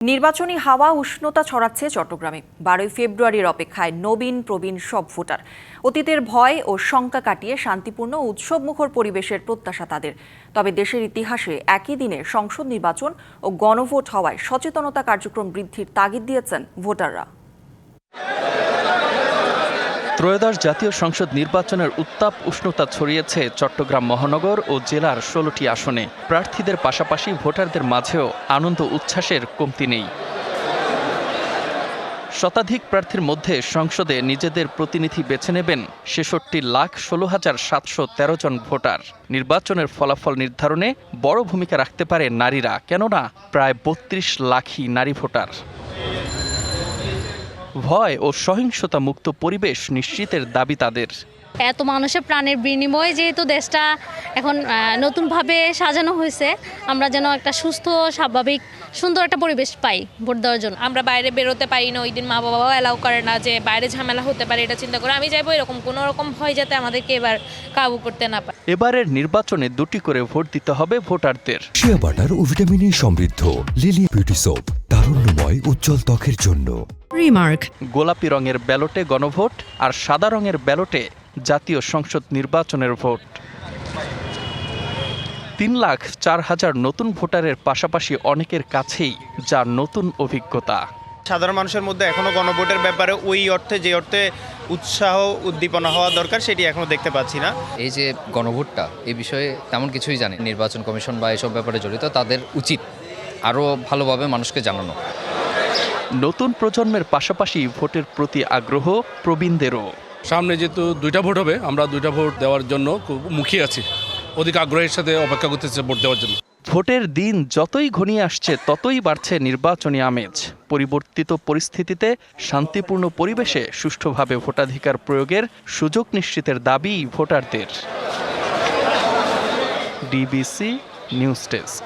নির্বাচনী হাওয়া উষ্ণতা ছড়াচ্ছে চট্টগ্রামে। বারোই ফেব্রুয়ারির অপেক্ষায় নবীন, প্রবীণ সব ভোটার। অতীতের ভয় ও শঙ্কা কাটিয়ে শান্তিপূর্ণ উৎসবমুখর পরিবেশের প্রত্যাশা তাদের। তবে দেশের ইতিহাসে একই দিনে সংসদ নির্বাচন ও গণভোট হওয়ায় সচেতনতা কার্যক্রম বৃদ্ধির তাগিদ দিয়েছেন ভোটাররা। ত্রয়োদশ জাতীয় সংসদ নির্বাচনের উত্তাপ উষ্ণতা ছড়িয়েছে চট্টগ্রাম মহানগর ও জেলার ষোলোটি আসনে। প্রার্থীদের পাশাপাশি ভোটারদের মাঝেও আনন্দ উচ্ছ্বাসের কমতি নেই। শতাধিক প্রার্থীর মধ্যে সংসদে নিজেদের প্রতিনিধি বেছে নেবেন ছেষট্টি লাখ ষোলো হাজার সাতশো তেরো জন ভোটার। নির্বাচনের ফলাফল নির্ধারণে বড় ভূমিকা রাখতে পারে নারীরা, কেননা প্রায় বত্রিশ লাখই নারী ভোটার। ভয় ও সহিংসতা মুক্ত পরিবেশ নিশ্চিতের দাবি তাদের। এত মানুষের প্রাণের বিনিময়ে যেহেতু দেশটা এখন নতুনভাবে সাজানো হয়েছে আমরা যেন একটা সুস্থ স্বাভাবিক সুন্দর একটা পরিবেশ পাই ভোট দেওয়ার জন্য। আমরা বাইরে বেরোতে পারি না ওই দিন মা বাবাও অ্যালাউ করে না যে বাইরে ঝামেলা হতে পারে এটা চিন্তা করে আমি চাইব এরকম কোনো রকম ভয় যাতে আমাদেরকে এবার কাবু করতে না পারে। এবারের নির্বাচনে দুটি করে ভোট দিতে হবে ভোটারদের। শিয়া বাটার ও ভিটামিনে সমৃদ্ধ লিলি বিউটি সোপ তারুণ্যময় উজ্জ্বল ত্বকের জন্য। Remark. গোলাপি রঙের ব্যালটে গণভোট আর সাদা রঙের ব্যালটে জাতীয় সংসদ নির্বাচনের ভোট। তিন লাখ চার হাজার নতুন ভোটারের পাশাপাশি অনেকের কাছেই যা নতুন অভিজ্ঞতা। সাধারণ মানুষের মধ্যে এখনও গণভোটের ব্যাপারে ওই অর্থে যে অর্থে উৎসাহ উদ্দীপনা হওয়া দরকার সেটি এখনও দেখতে পাচ্ছি না। এই যে গণভোটটা এই বিষয়ে তেমন কিছুই জানে নির্বাচন কমিশন বা এসব ব্যাপারে জড়িত তাদের উচিত আরও ভালোভাবে মানুষকে জানানো। নতুন প্রজন্মের পাশাপাশি ভোটের প্রতি আগ্রহ প্রবীণদেরও। সামনে যেহেতু দুইটা ভোট হবে আমরা দুইটা ভোট দেওয়ার জন্য খুব মুখিয়ে আছি। অধিক আগ্রহের সাথে অপেক্ষা করতেছে ভোট দেওয়ার জন্য। ভোটের দিন যতই ঘনিয়ে আসছে ততই বাড়ছে নির্বাচনী আমেজ। পরিবর্তিত পরিস্থিতিতে শান্তিপূর্ণ পরিবেশে সুষ্ঠুভাবে ভোটাধিকার প্রয়োগের সুযোগ নিশ্চিতের দাবি ভোটারদের। DBC news desk.